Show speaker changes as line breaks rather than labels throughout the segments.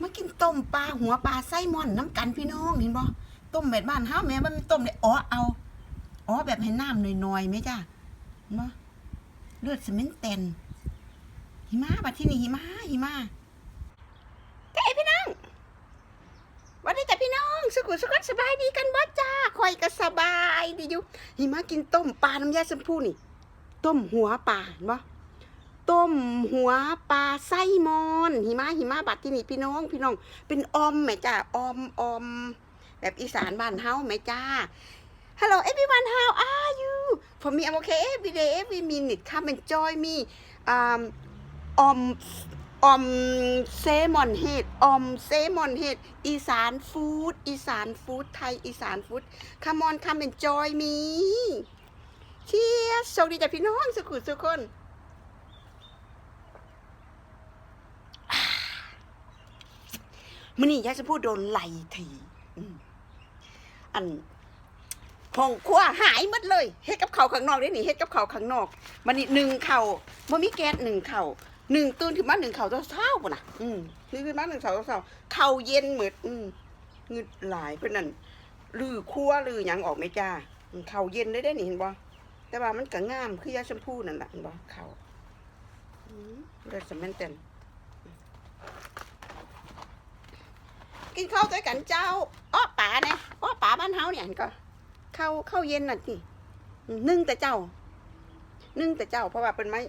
มากินต้มปลาหัวปลาไส้มอนน้ำกันพี่น้องเห็นบ่ต้มแบบบ้านเฮาแม่มันต้มได้อ๋อเอาอ๋อแบบให้น้ำหน่อยๆไหมจ้ะเห็นบ่เลือดสมินเต็นหิมะบัดที่นี่หิมะหิมะเฮ้พี่น้องวันนี้จ้ะพี่น้องสุขุสุขสบายดีกันบ่จ้าคอยก็สบายดีอยู่หิมะกินต้มปลาน้ำยาชมพูนี่ ต้มหัวปลาเห็นบ่ ต้มหัวปลาไส้มอน หิมะหิมะบัดที่นี่พี่น้องพี่น้อง เป็นอมแม่จ้าอมอมแบบอีสานบ้านเฮาแม่จ้า Hello everyone how are you for me I'm okay every day every minute come and join me um ออมออมเซมอนเฮดออมเซมอนเฮดอีสานฟู้ดอีสานฟู้ดไทยอีสานฟู้ด come on come and join me Cheers สวัสดีจ้ะพี่น้องสุขุสุกคน มันนี่ยายจะพูดโดนไล่ทีอันห้องครัวหายหมดเลยเฮ็ดกับเขาข้างนอกได้นี่เฮ็ดกับเขาข้างนอกมันนี่หนึ่งเข่าบ่มีแก๊สหนึ่งเข่าหนึ่งตื่นถึงมาหนึ่งเข่าเช้าปุ่นน่ะ อืมตื่นขึ้นมาหนึ่งเข่าเช้าเข่าเย็นเหมือนอืมงึดหลายเพิ่นนั่นลือครัวลือหยังออกไม่จ้าเข่าเย็นได้ได้นี่เห็นบ่แต่ว่ามันก็งามคือยาชมพูนั่นแหละเห็นบ่เข่าอืมเลือดสมันเต็น กินข้าวด้วยกันเจ้าอ้อป่าเนี่ยอ้อป่าบ้านเฮาเนี่ยก็ข้าวข้าวเย็นน่ะสินึ่งแต่เจ้า นึ่งแต่เจ้า เพราะว่าเป็นไม้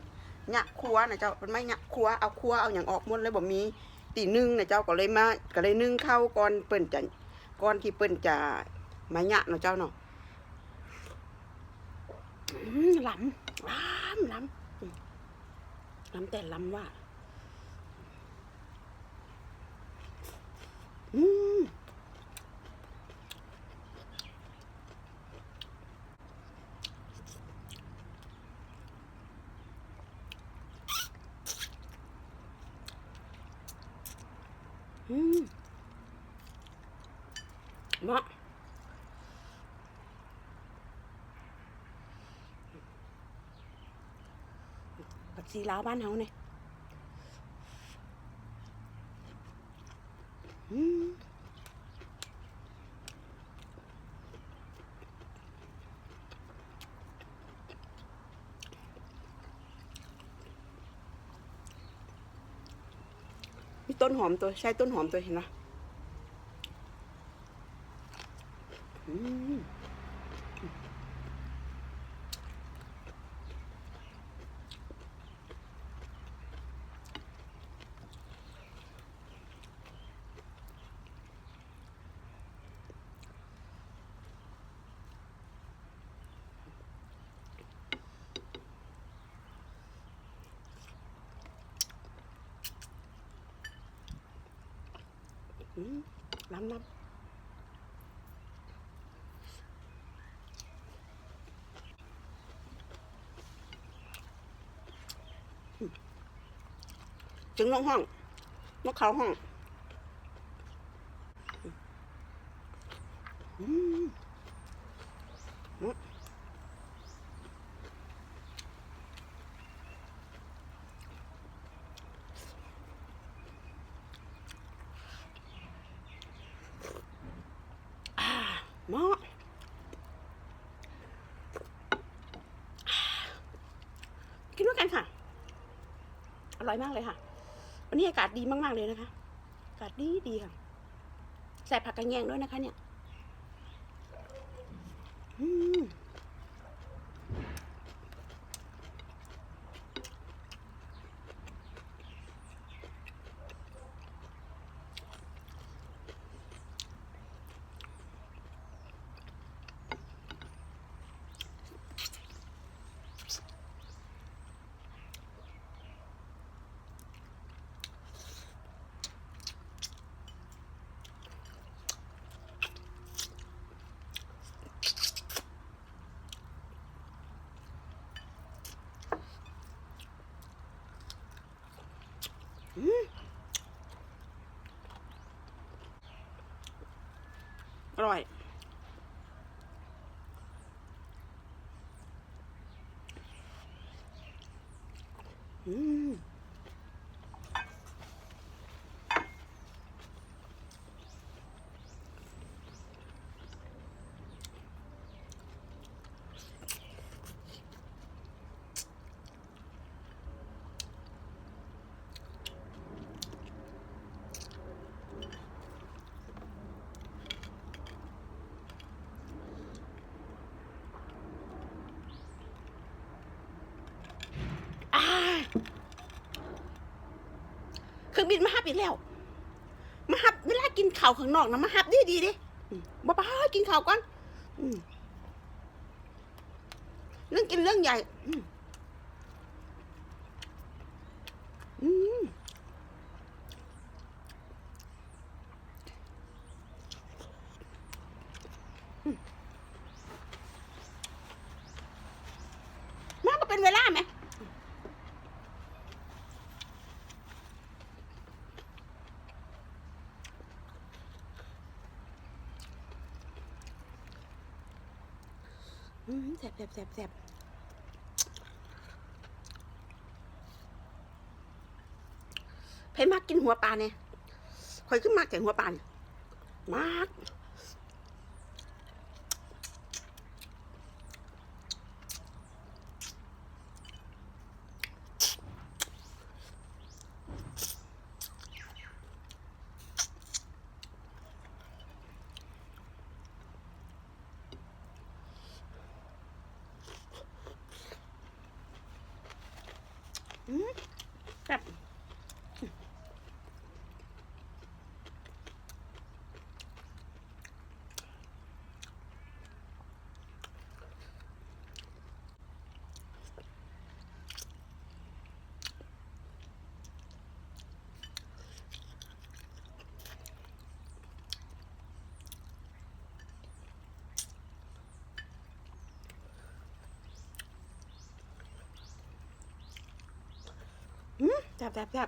หยะครัวนะเจ้าเป็นไม้หยะครัวเอาครัวเอาอย่างออกหมดเลยบ่มีตีนึ่งนะเจ้าก็เลยมาก็เลยนึ่งข้าวก่อนเปิ้นจะก่อนที่เปิ้นจะมาหยะเนาะเจ้าเนาะอืมล้ำล้ำล้ำลำแต่ล้ำว่า อืมอืมเหมาะผักชีลาวบ้านเฮาเนี่ย มีต้นหอมตัวใช้ต้นหอมตัวเห็นไหม น้ำน้ำจึงลงห้องนกเขาห้อง อืมเหมาะกินด้วยกันค่ะ อ ร่อยมากเลยค่ะ วันนี้อากาศดีมากๆเลยนะคะ อากาศดีดีค่ะ ใส่ผักกระแยงด้วยนะคะ เนี่ย อืมอร่อย อืม
บินมาฮับอีกแล้ว มาฮับเวลากินข้าวข้างนอกนะมาฮับดีดีดิอืมบ่ป้ากินข้าวก่อนเรื่องกินเรื่องใหญ่ อืมอืมอืมมาก็เป็นเวลาไหม อืม แสบแสบแสบแสบเพ่มากกินหัวปลาเนี่ยคอยขึ้นมากแต่หัวปลาเนี่ยมาก อืมแบบอืม แสบแสบแสบ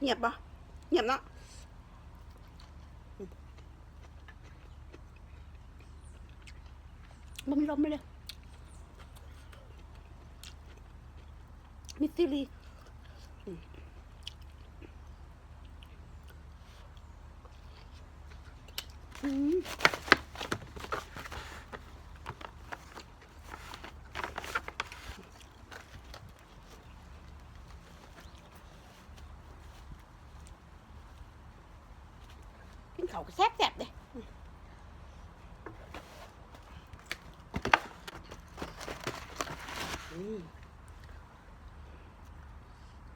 เงียบปะเงียบเนาะ มันมีลมไหมเลยมิสซิลีอืมอืมกินเขาก็แซ่บๆเลย อืม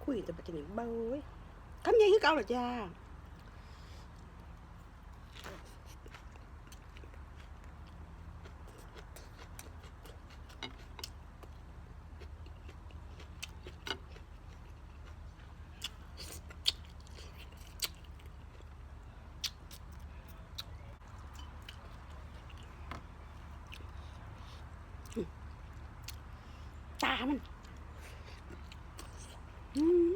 คุยแต่ปัจจุบันเบาเว้ยคำยังคือเก่าเหรอจ้า ตามันอืม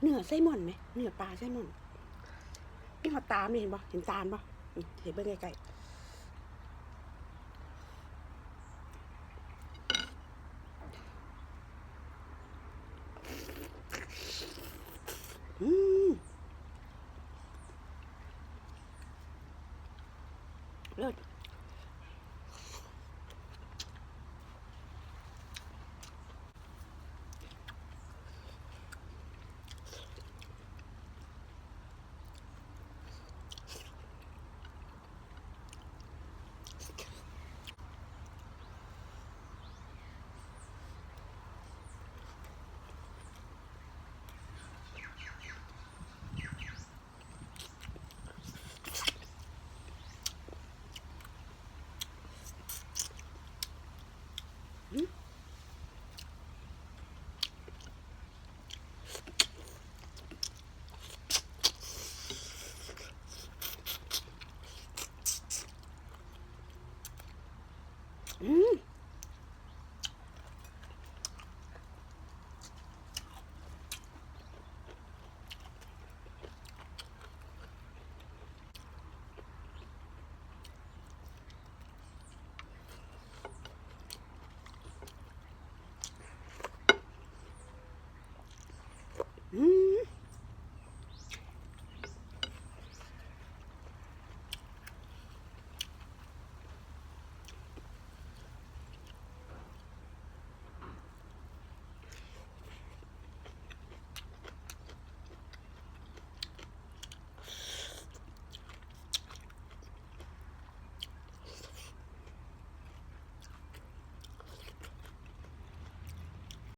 เนื้อไส้หม่อนไหมเนื้อปลาไส้หม่อนนี่เขาตามเห็นปะเห็นตาลปะ อืมเ